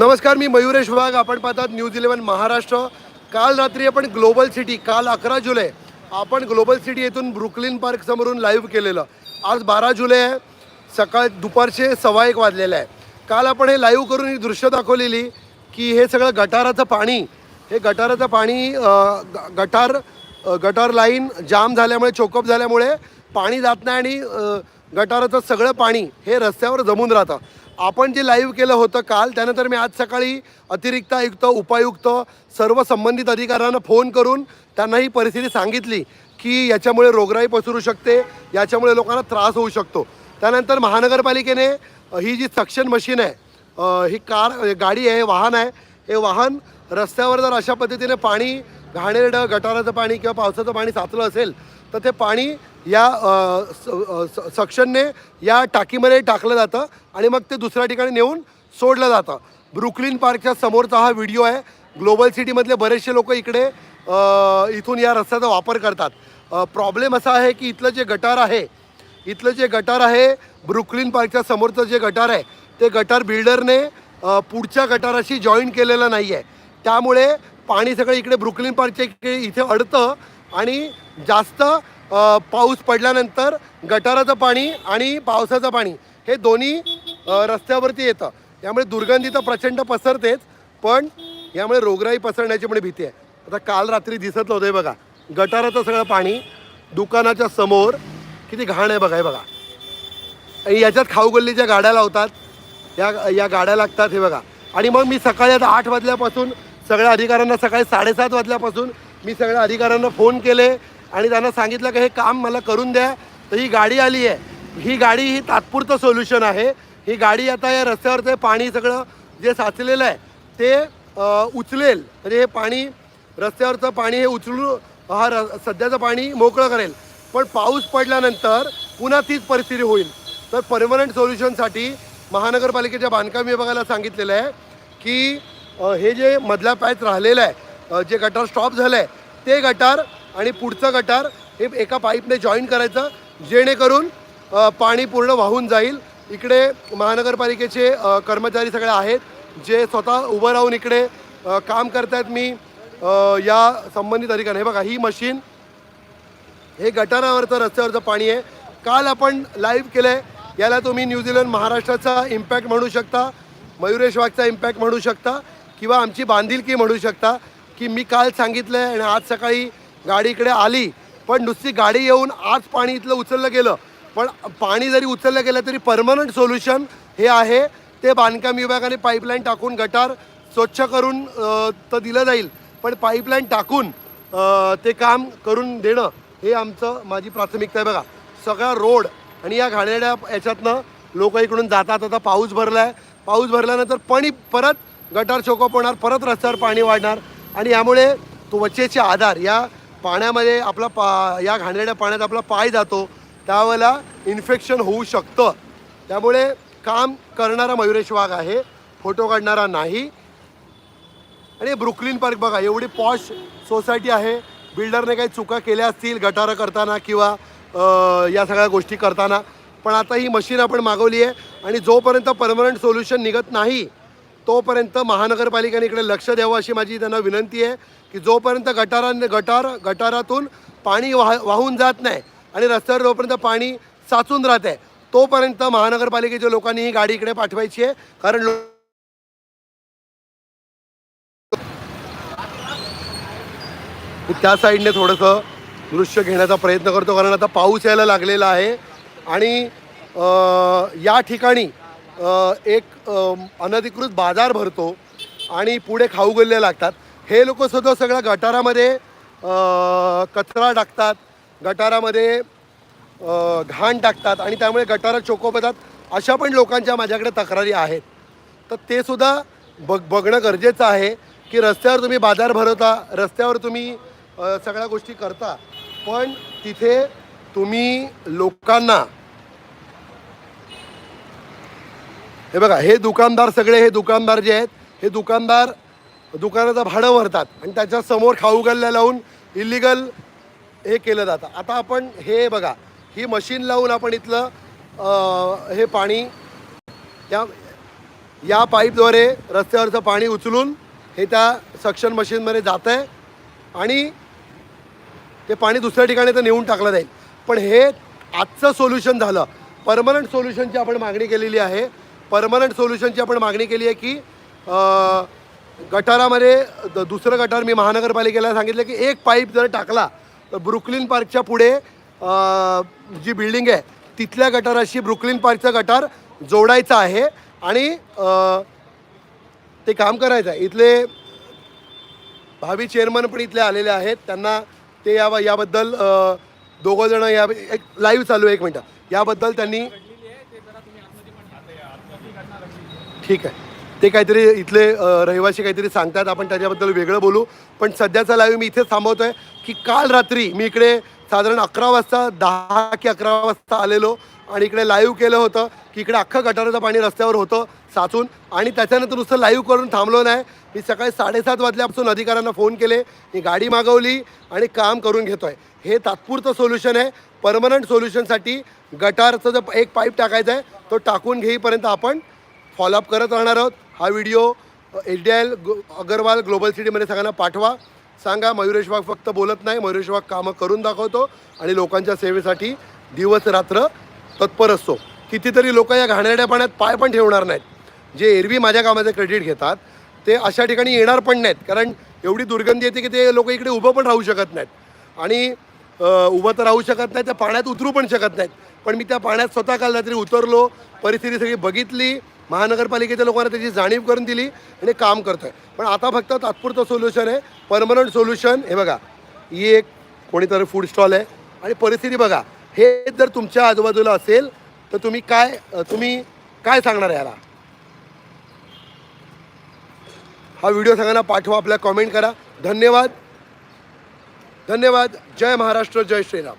नमस्कार मी मयुरेश वाघ आपण पाहतात न्यूज इलेव्हन महाराष्ट्र. काल रात्री आपण ग्लोबल सिटी काल अकरा जुलै आपण ग्लोबल सिटी येथून ब्रुकलिन पार्क समोरून लाईव्ह केलेलं. आज बारा जुलै आहे. सकाळ दुपारचे सव्वा एक वाजलेलं आहे. काल आपण हे लाईव्ह करून ही दृश्य दाखवलेली की हे सगळं गटाराचं पाणी हे गटाराचं पाणी ग- गटार गटार लाईन जाम झाल्यामुळे चोकअप झाल्यामुळे पाणी जात नाही आणि गटाराचं सगळं पाणी हे रस्त्यावर जमून राहतं. आपण जे लाईव्ह केलं होतं काल त्यानंतर मी आज सकाळी अतिरिक्त आयुक्त उपायुक्त सर्व संबंधित अधिकाऱ्यांना फोन करून त्यांना ही परिस्थिती सांगितली की याच्यामुळे रोगराई पसरू शकते याच्यामुळे लोकांना त्रास होऊ शकतो. त्यानंतर महानगरपालिकेने ही जी सक्शन मशीन आहे ही कार गाडी आहे वाहन आहे हे वाहन रस्त्यावर जर अशा पद्धतीने पाणी घाणेरडं गटाराचं पाणी किंवा पावसाचं पाणी साचलं असेल तर ते पाणी या स- स- सक्शनने या टाकीमध्ये टाकलं जातं आणि मग ते दुसऱ्या ठिकाणी नेऊन सोडलं जातं. ब्रुकलिन पार्कच्या समोरचा हा व्हिडिओ आहे. ग्लोबल सिटीमधले बरेचसे लोक इकडे इथून या रस्त्याचा वापर करतात. प्रॉब्लेम असा आहे की इथलं जे गटार आहे इथलं जे गटार आहे ब्रुकलिन पार्कच्या समोरचं जे गटार आहे ते गटार बिल्डरने पुढच्या गटाराशी जॉईन केलेलं नाही आहे त्यामुळे पाणी सगळं इकडे ब्रुकलिन पार्कच्या इकडे इथे अडतं आणि जास्त पाऊस पडल्यानंतर गटाराचं पाणी आणि पावसाचं पाणी हे दोन्ही रस्त्यावरती येतं. यामुळे दुर्गंधी तर प्रचंड पसरतेच पण यामुळे रोगराई पसरण्याची पण भीती आहे. आता काल रात्री दिसत होतं बघा. गटाराचं सगळं पाणी दुकानाच्या समोर किती घाण आहे बघा हे बघा. आणि याच्यात खाऊगल्लीच्या गाड्या लावतात या या गाड्या लागतात हे बघा. आणि मग मी सकाळी आता आठ वाजल्यापासून सगळ्या अधिकाऱ्यांना सकाळी साडेसात वाजल्यापासून मी सगळ्या अधिकाऱ्यांना फोन केले आणि त्यांना सांगितलं की हे काम मला करून द्या तर ही गाडी आली आहे. ही गाडी ही तात्पुरतं सोल्युशन आहे. ही गाडी आता या रस्त्यावरचं पाणी सगळं जे साचलेलं आहे ते उचलेल. म्हणजे हे पाणी रस्त्यावरचं पाणी हे उचलून हा र सध्याचं पाणी मोकळं करेल. पण पाऊस पडल्यानंतर पुन्हा तीच परिस्थिती होईल. तर परमनंट सोल्युशनसाठी महानगरपालिकेच्या बांधकाम विभागाला सांगितलेलं आहे की हे जे मधल्या पॅच राहिलेलं आहे जे गटार स्टॉप झालं आहे ते गटार आणि पुढचं गटार हे एका पाईपने जॉईन करायचं जेणेकरून पाणी पूर्ण वाहून जाईल. इकडे महानगरपालिकेचे कर्मचारी सगळे आहेत जे स्वतः उभं राहून इकडे काम करतायत. मी या संबंधित अधिकारी हे बघा ही मशीन हे गटारावरचं रस्त्यावरचं पाणी आहे. काल आपण लाईव्ह केलं आहे याला तुम्ही न्यूझीलंड महाराष्ट्राचा इम्पॅक्ट म्हणू शकता मयुरेश वाघचा इम्पॅक्ट म्हणू शकता. किंवा आमची बांधिलकी म्हणू शकता की मी काल सांगितलं आहे आणि आज सकाळी गाडी इकडे आली पण नुसती गाडी येऊन आज पाणी इथलं उचललं गेलं. पण पाणी जरी उचललं गेलं तरी परमनंट सोल्युशन हे आहे. ते बांधकाम विभागाने पाईपलाईन टाकून गटार स्वच्छ करून तर दिलं जाईल. पण पाईपलाईन टाकून ते काम करून देणं हे आमचं माझी प्राथमिकता आहे बघा. सगळा रोड आणि या घाणेरड्या याच्यातनं लोक इकडून जातात आता पाऊस भरला आहे पाऊस भरल्यानंतर पाणी परत गटार चोकप होणार परत रस्त्यावर पाणी वाढणार आणि यामुळे त्वचेचे आधार या पाण्यामध्ये आपला पा या घाणेरड्या पाण्यात आपला पाय जातो त्यावेळेला इन्फेक्शन होऊ शकतं. त्यामुळे काम करणारा मयुरेश वाघ आहे फोटो काढणारा नाही. आणि ब्रुकलिन पार्क बघा एवढी पॉश सोसायटी आहे बिल्डरने काही चुका केल्या असतील गटारं करताना किंवा या सगळ्या गोष्टी करताना पण आता ही मशीन आपण मागवली आहे आणि जोपर्यंत परमनंट सोल्युशन निघत नाही तोपर्यंत महानगरपालिकेने इकडे लक्ष द्यावं अशी माझी त्यांना विनंती आहे की जोपर्यंत गटारांनी गटार गटारातून पाणी वाह वाहून जात नाही आणि रस्त्यावर जोपर्यंत पाणी साचून राहत आहे तोपर्यंत महानगरपालिकेच्या लोकांनी ही गाडी इकडे पाठवायची आहे. कारण लो- त्या साईडने थोडंसं दृश्य घेण्याचा प्रयत्न करतो कारण आता पाऊस यायला लागलेला आहे. आणि या ठिकाणी एक अनधिकृत बाजार भरतो आणि पुढे खाऊ गल्ले लागतात. हे लोक सुद्धा सगळ्या गटारामध्ये कचरा टाकतात गटारामध्ये घाण टाकतात आणि त्यामुळे गटारात चोकोपतात अशा पण लोकांच्या माझ्याकडे तक्रारी आहेत. तर ते सुद्धा बघ बघणं गरजेचं आहे की रस्त्यावर तुम्ही बाजार भरवता रस्त्यावर तुम्ही सगळ्या गोष्टी करता. पण तिथे तुम्ही लोकांना हे बघा हे दुकानदार सगळे हे दुकानदार जे आहेत हे दुकानदार दुकानाचं भाडं भरतात आणि त्याच्यासमोर खाऊ गल्ल्या लावून इलिगल हे केलं जातं. आता आपण हे बघा ही मशीन लावून आपण इथलं हे पाणी त्या या पाईपद्वारे रस्त्यावरचं पाणी उचलून हे त्या सक्शन मशीनमध्ये जातं आहे आणि ते पाणी दुसऱ्या ठिकाणी तर नेऊन टाकलं जाईल. पण हे आजचं सोल्युशन झालं. परमनंट सोल्युशनची आपण मागणी केलेली आहे. परमनंट सोल्युशनची आपण मागणी केली आहे की गटारामध्ये द- दुसरं गटार मी महानगरपालिकेला सांगितलं की एक पाईप जर टाकला तर ब्रुकलिन पार्कच्या पुढे जी बिल्डिंग आहे तिथल्या गटाराशी ब्रुकलिन पार्कचं गटार जोडायचं आहे आणि ते काम करायचं आहे. इथले भावी चेअरमन पण इथले आलेले आहेत. त्यांना ते या याबद्दल दोघंजणं दोघं या एक लाईव्ह चालू आहे एक मिनटं. याबद्दल त्यांनी ठीक आहे. ते काहीतरी इथले रहिवासी काहीतरी सांगतात. आपण त्याच्याबद्दल वेगळं बोलू. पण सध्याचा लाईव्ह मी इथेच थांबवतो आहे की काल रात्री मी इकडे साधारण अकरा वाजता दहा की अकरा वाजता आलेलो आणि इकडे लाईव्ह केलं होतं की इकडे अख्खं गटाराचं पाणी रस्त्यावर होतं साचून आणि त्याच्यानंतर नुसतं लाईव्ह करून थांबलो नाही. मी सकाळी साडेसात वाजल्यापासून अधिकाऱ्यांना फोन केले. मी गाडी मागवली आणि काम करून घेतो आहे हे तात्पुरतं सोल्युशन आहे. परमनंट सोल्युशनसाठी गटारचं जो एक पाईप टाकायचं आहे तो टाकून घेईपर्यंत आपण फॉलोअप करत राहणार आहोत. हा video H D L Agarwal global सिटीमध्ये सगळ्यांना पाठवा. सांगा मयुरेश वाघ फक्त बोलत नाही मयुरेश वाघ कामं करून दाखवतो आणि लोकांच्या सेवेसाठी दिवस रात्र तत्पर असतो. कितीतरी लोक या घाणेरड्या पाण्यात पाय पण ठेवणार नाहीत. जे एरवी माझ्या कामाचं क्रेडिट घेतात ते अशा ठिकाणी येणार पण नाहीत. कारण एवढी दुर्गंधी येते की ते लोक इकडे उभं पण राहू शकत नाहीत. आणि उभं तर राहू शकत नाही त्या पाण्यात उतरू पण शकत नाहीत. पण मी त्या पाण्यात स्वतः काल रात्री उतरलो परिस्थिती सगळी बघितली. महानगरपालिकेच्या लोकांना त्याची जाणीव करून दिली आणि काम करतो आहे पण आता फक्त तात्पुरतं सोल्युशन आहे. परमनंट सोल्युशन हे बघा. ही एक कोणीतरी फूड स्टॉल आहे. आणि परिस्थिती बघा. हे जर तुमच्या आजूबाजूला असेल तर तुम्ही काय तुम्ही काय सांगणार याला? हा व्हिडिओ सगळ्यांना पाठवा आपल्या कॉमेंट करा. धन्यवाद. धन्यवाद. जय महाराष्ट्र जय श्रीराम.